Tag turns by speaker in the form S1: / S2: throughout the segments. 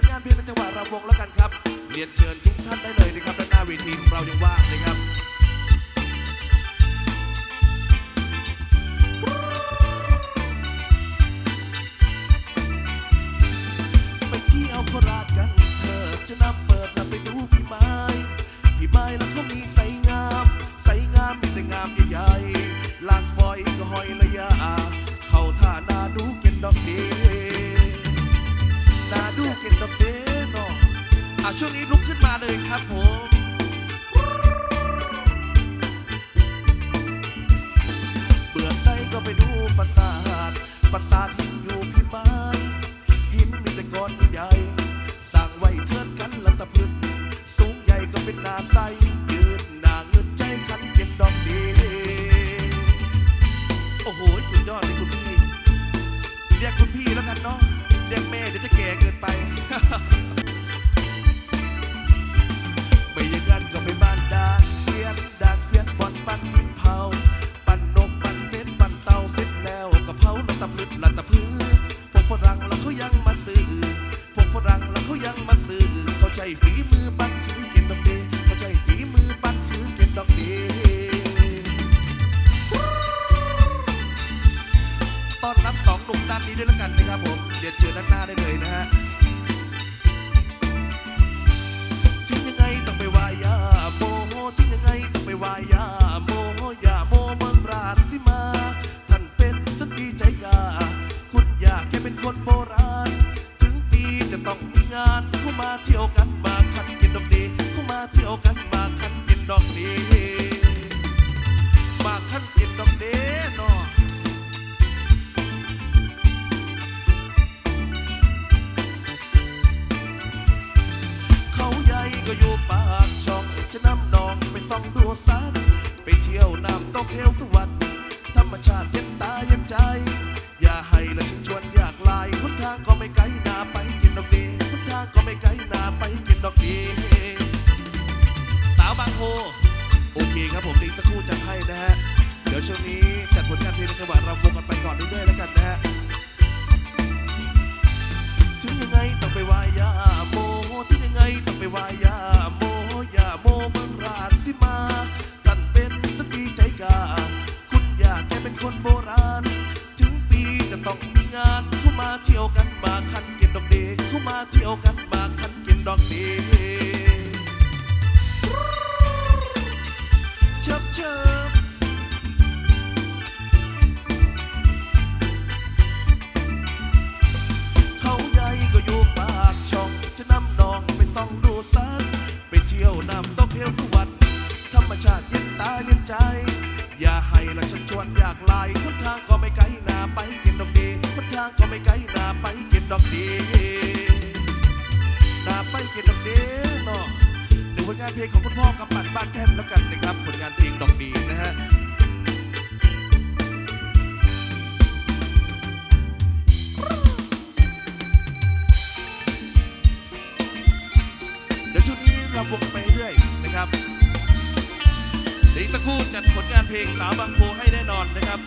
S1: ผลงานเพลงในจังหวะรำวงแล้วกันครับเรียนเชิญทุกท่านได้เลยนะครับด้านหน้าเวทีของเรายังว่างนะครับไปเที่ยวโคราชกันเถิดจะนำเปิดแล้วไปดูพี่ไม้พี่ไม้แล้วเขามีใสงาม ใสงามมีแต่งาม อะช่วงนี้ลุกขึ้นมาเลยครับผมเบื่อใจก็ไปดูปราสาทปราสาทหินอยู่พี่ไม้หินมีแต่ก้อนใหญ่สร้างไว้เทินกันละตะพื้นสูงใหญ่ก็เป็นนาใสยืนหนาเงินใจขันเก็บดอกดีโอ้โหสุดยอดเลยคุณพี่เรียกคุณพี่แล้วกันเนาะเรียกแม่เดี๋ยวจะแก่เกินไป รับสองหนุ่มด้านนี้ด้วยแล้วกันนะครับผมเดี๋ยวเจอด้านหน้าได้เลยนะฮะถึงยังไงต้องไปวายาโมถึงยังไงต้องไปวายาโมยาโมเมืองราชสิมา ท่านเป็นสตรีใจกาคุณอยากแค่เป็นคนโบราณ ถึงปีจะต้องมีงานเข้ามาเที่ยวกันมาคันกินดอกดีเข้ามาเที่ยวกันมาคันกินดอกดี จะนำน้องไปส่องดูสัตว์ไปเที่ยวน้ำตกเฮวทุกวัน ธรรมชาติเย็นตาเย็นใจ อย่าให้ละชิงชวนอยากลายคนทางก็ไม่ไกลนาไปกินดอกดีคนทางก็ไม่ไกลนาไปกินดอกดี สาวบางโพโอเคครับผมดีสักครู่จะให้นะฮะ เดี๋ยวช่วงนี้จัดผลงานเพลงในจังหวะรำวงกันไปก่อนเรื่อยๆแล้วกันนะฮะถึงยังไงต้องไปไหวายาโมถึงยังไงต้องไปไหวายาโม อย่าโมเมืองราชที่มาท่านเป็นสตรีใจกา คุณอยากแค่เป็นคนโบราณ ถึงปีจะต้องมีงานเข้ามาเที่ยวกันมาคันกินดอกเดเข้ามาเที่ยวกันมาคันกินดอกเดเชิบเชิบ ฉันชวนอยากลายคนทางก็ไม่ไกลนาไปกินดอกดีคนทางก็ไม่ไกลนาไปกินดอกดีนาไปกินดอกดีเนาะหนึ่งผลงานเพลงของคุณพ่อกำปั่นบ้านแท่นแล้วกันนะครับ ผลงานเพลงดอกดีนะฮะเดี๋ยวช่วงนี้เราวงไปเรื่อยนะครับ เดี๋ยวอีกสักครู่จัดผลงานเพลงสาวบางโพให้แน่นอนนะครับ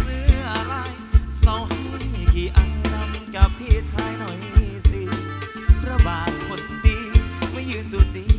S2: เสื้อลา
S3: ยเศร้าให้กี่อันรำกับพี่ชายหน่อยสิพระบาทคนดีไม่ยืนจูจี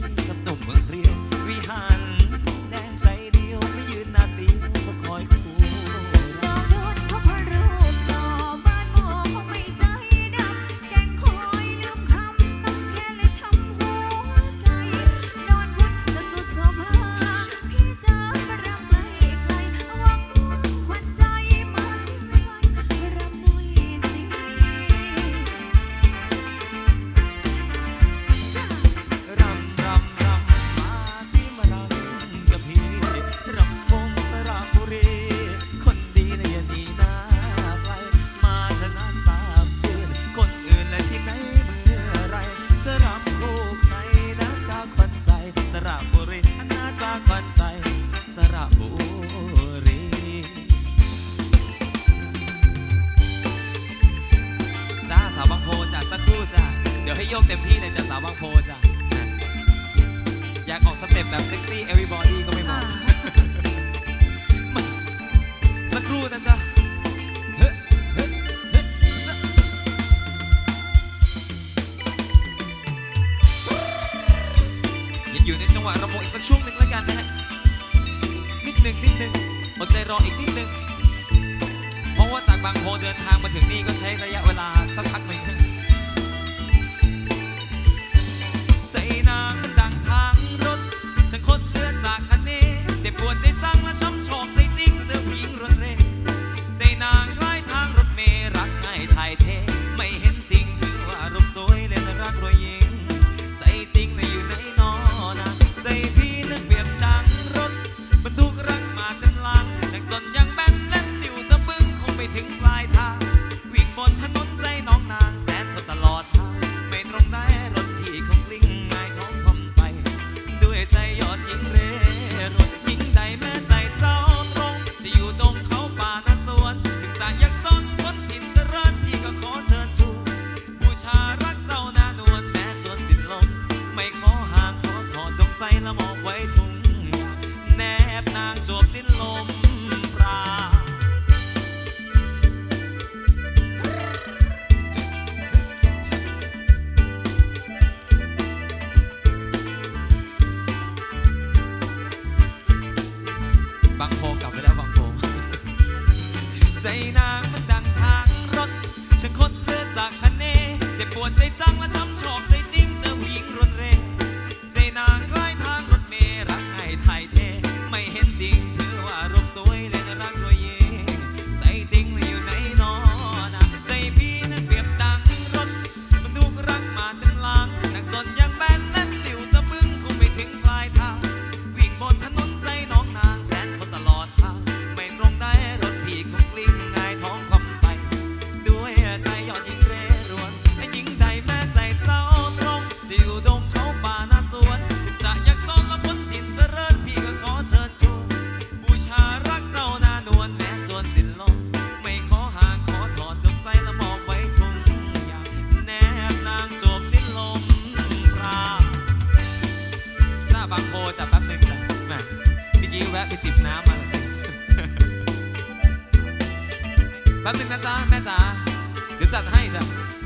S3: Yeah.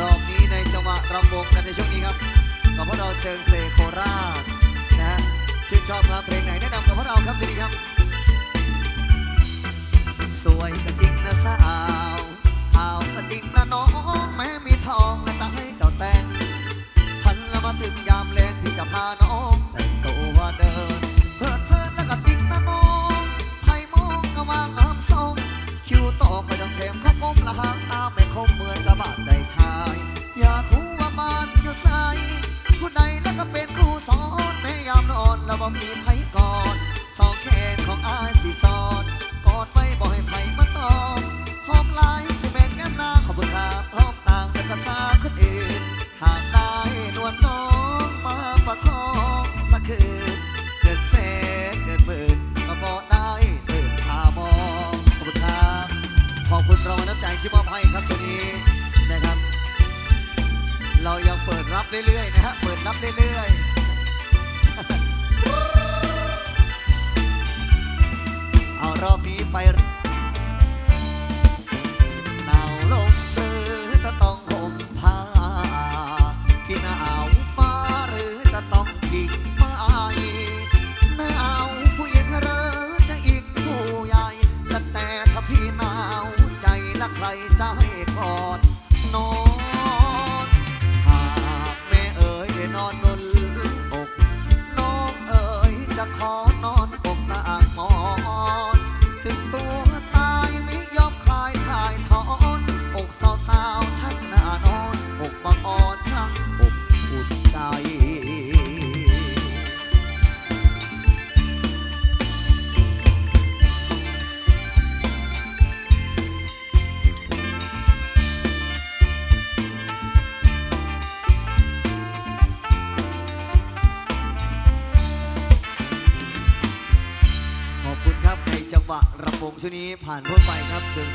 S3: รอ
S2: บนี้ในจังห
S3: วะรำวงกันในช่วงนี้ครับกับพวกเราเชิงเซโคราชนะฮชื่
S4: นชอบครับเพลงไหนแนะนำกับพวกเราครับที่ดีครับ สวยก็จิงนะสาวเอาวก็จิงนะน้องแม่มีทองและตาให้เจ้าแต่งทันแล้วมาถึงยามแรงที่จะพาน้องแต่งตัวเดินเพิดเพลินแล้วก็จิงนะน้องใครมองก็ว่าง ตอกก็ยังเสมเขาก้มละหางตาไม่คมเหมือนกระบาดใจชาย อยากคู่ว่ามันอยู่ใส่ผู้ใดแล้วก็เป็นครูสอนแม่ยามนอนแล้วบ่มีไผก่อนสองแขนของอายสีสอนกอดไว้บ่ให้ไผมาตอมหอมลายสิเมนแก้มน้าขอบคุณครับหอมต่างแต่ก็สาคนอื่นหาก รับเรื่อยๆนะฮะเปิดรับเรื่อยๆ เอารอบนี้ไป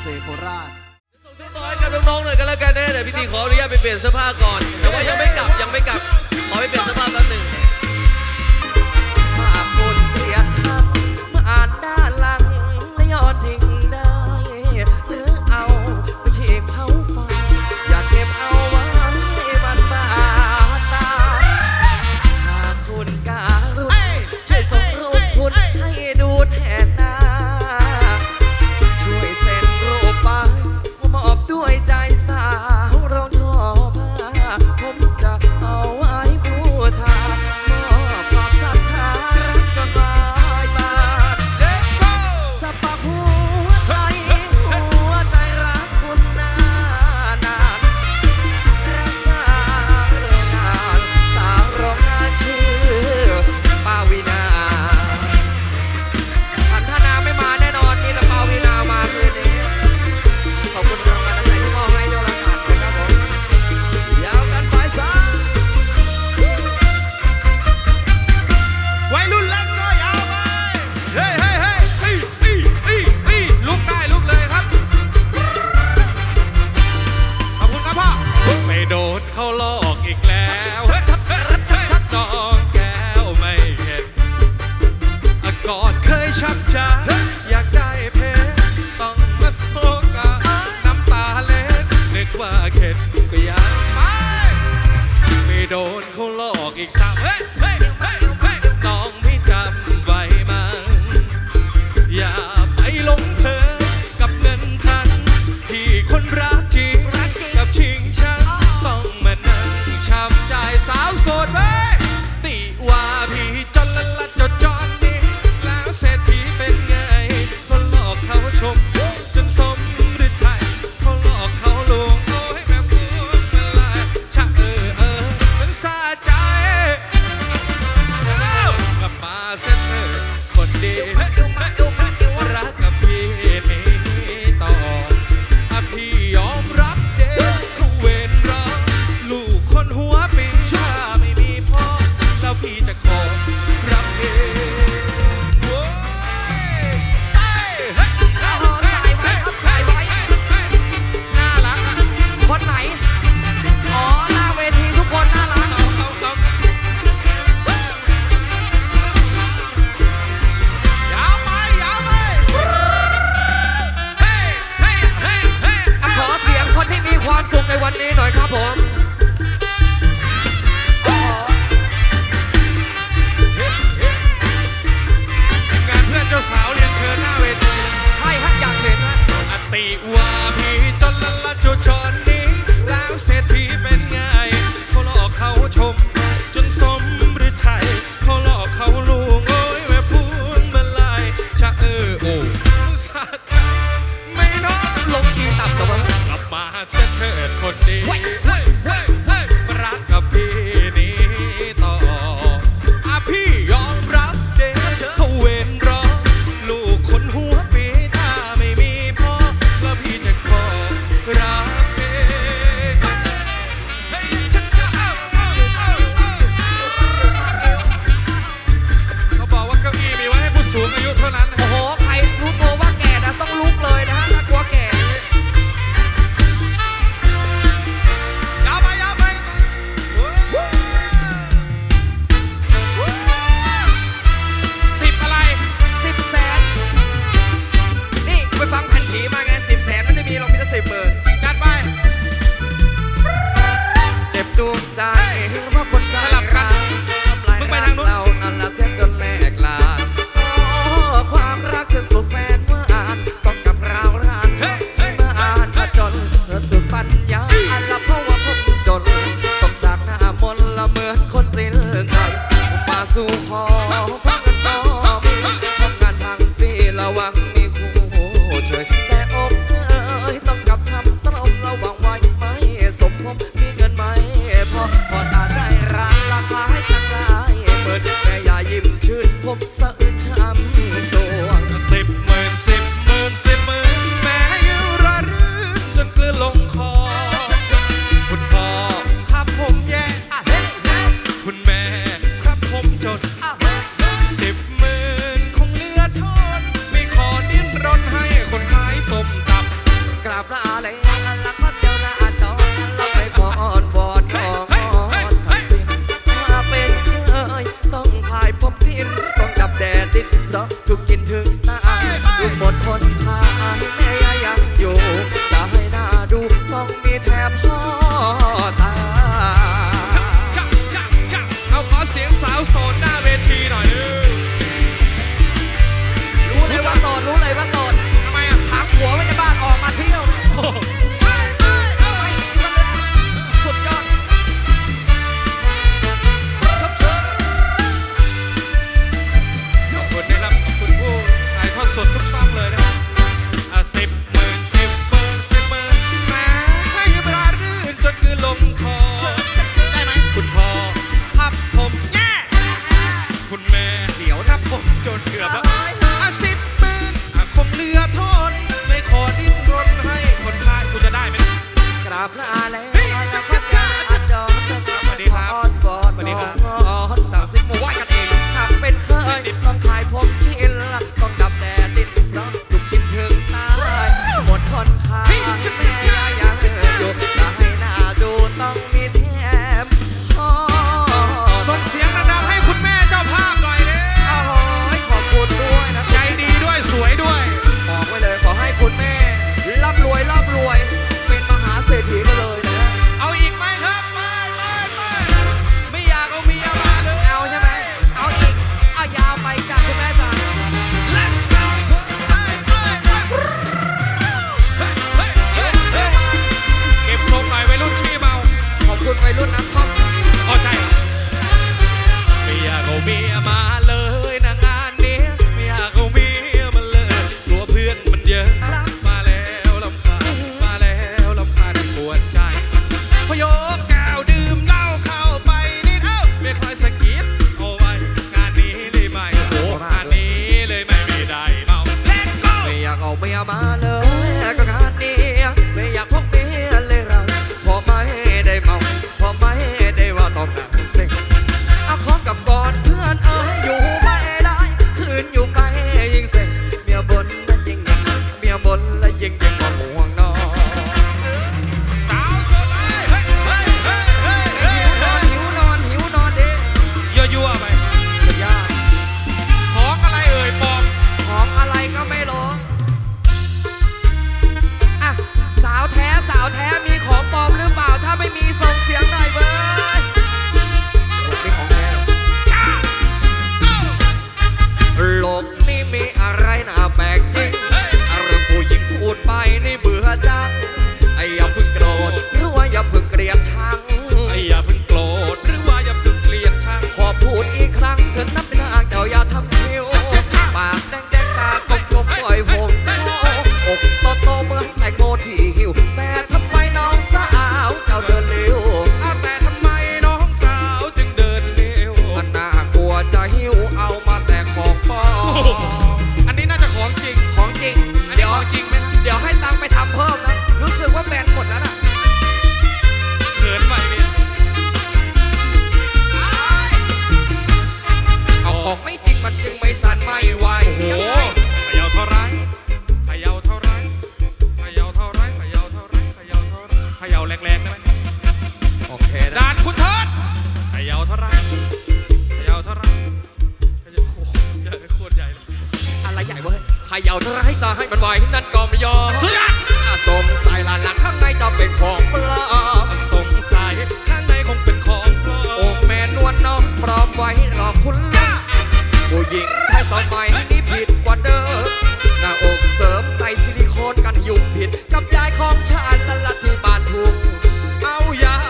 S4: เซโคราช
S5: ส่งต่อให้กับน้องๆหน่อยก็แล้วกันนะแต่พี่ตีขออนุญาตไปเปลี่ยนเสื้อผ้าก่อนแต่ว่ายังไม่กลับยังไม่กลับขอไปเปลี่ยนเสื้อผ้า